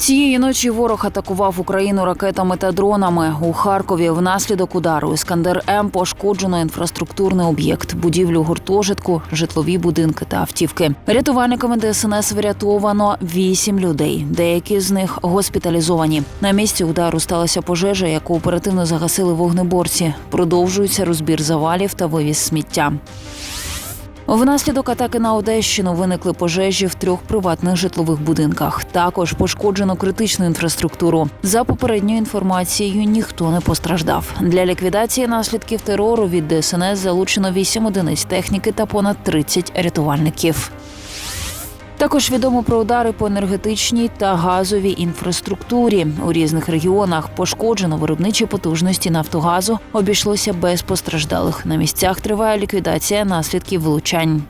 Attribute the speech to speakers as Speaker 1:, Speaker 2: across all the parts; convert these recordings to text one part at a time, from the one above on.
Speaker 1: Цієї ночі ворог атакував Україну ракетами та дронами. У Харкові внаслідок удару Іскандер М пошкоджено інфраструктурний об'єкт, будівлю гуртожитку, житлові будинки та автівки. Рятувальниками ДСНС врятовано вісім людей. Деякі з них госпіталізовані. На місці удару сталася пожежа, яку оперативно загасили вогнеборці. Продовжується розбір завалів та вивіз сміття. Внаслідок атаки на Одещину виникли пожежі в трьох приватних житлових будинках. Також пошкоджено критичну інфраструктуру. За попередньою інформацією, ніхто не постраждав. Для ліквідації наслідків терору від ДСНС залучено 8 одиниць техніки та понад 30 рятувальників. Також відомо про удари по енергетичній та газовій інфраструктурі. У різних регіонах пошкоджено виробничі потужності Нафтогазу. Обійшлося без постраждалих. На місцях триває ліквідація наслідків влучань.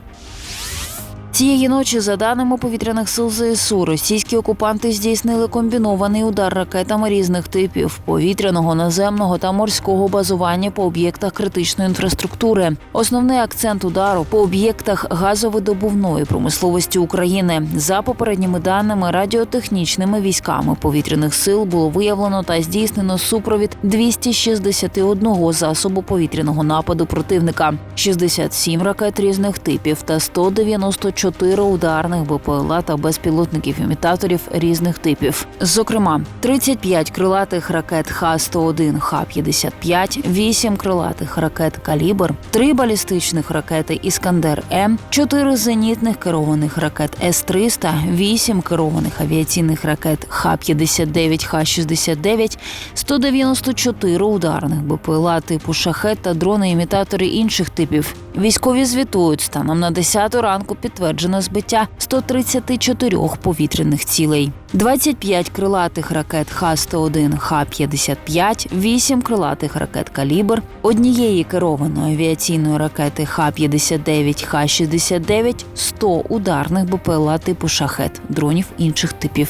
Speaker 1: Цієї ночі, за даними повітряних сил ЗСУ, російські окупанти здійснили комбінований удар ракетами різних типів повітряного, наземного та морського базування по об'єктах критичної інфраструктури. Основний акцент удару по об'єктах газовидобувної промисловості України. За попередніми даними, радіотехнічними військами повітряних сил було виявлено та здійснено супровід 261 засобу повітряного нападу противника, 67 ракет різних типів та 194 ударних БПЛА та безпілотників-імітаторів різних типів. Зокрема, 35 крилатих ракет Х-101, Х-55, 8 крилатих ракет Калібр, 3 балістичних ракети Іскандер М, 4 зенітних керованих ракет С-300, 8 керованих авіаційних ракет Х-59, Х-69, 194 ударних БПЛА типу шахет та дрони-імітатори інших типів. Військові звітують станом на 10 ранку підтверджено збиття 134 повітряних цілей. 25 крилатих ракет Х-101, Х-55, 8 крилатих ракет Калібр, однієї керованої авіаційної ракети Х-59, Х-69, 100 ударних БПЛА типу шахет, дронів інших типів.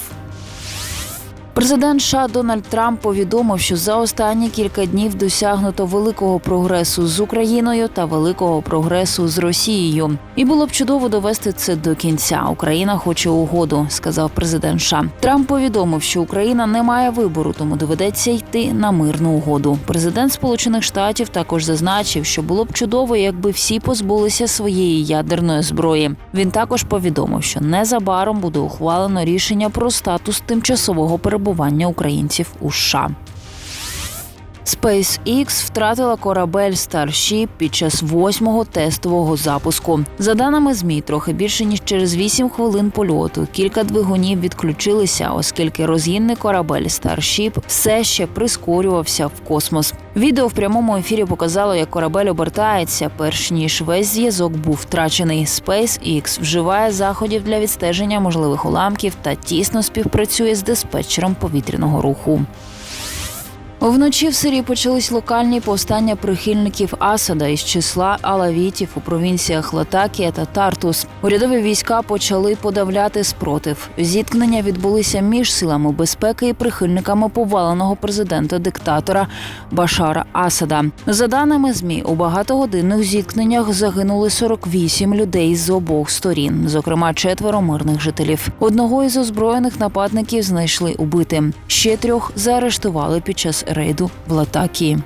Speaker 1: Президент США Дональд Трамп повідомив, що за останні кілька днів досягнуто великого прогресу з Україною та великого прогресу з Росією. І було б чудово довести це до кінця. Україна хоче угоду, сказав президент США. Трамп повідомив, що Україна не має вибору, тому доведеться йти на мирну угоду. Президент Сполучених Штатів також зазначив, що було б чудово, якби всі позбулися своєї ядерної зброї. Він також повідомив, що незабаром буде ухвалено рішення про статус тимчасового перебування українців у США. SpaceX втратила корабель Starship під час восьмого тестового запуску. За даними змі, трохи більше ніж через 8 хвилин польоту кілька двигунів відключилися, оскільки розгінний корабель Starship все ще прискорювався в космос. Відео в прямому ефірі показало, як корабель обертається, перш ніж весь зв'язок був втрачений. SpaceX вживає заходів для відстеження можливих уламків та тісно співпрацює з диспетчером повітряного руху. Вночі в Сирії почались локальні повстання прихильників Асада із числа алавітів у провінціях Латакія та Тартус. Урядові війська почали подавляти спротив. Зіткнення відбулися між силами безпеки і прихильниками поваленого президента-диктатора Башара Асада. За даними змі, у багатогодинних зіткненнях загинули 48 людей з обох сторін, зокрема четверо мирних жителів. Одного із озброєних нападників знайшли убитим. Ще трьох заарештували під час рейду в Латакії.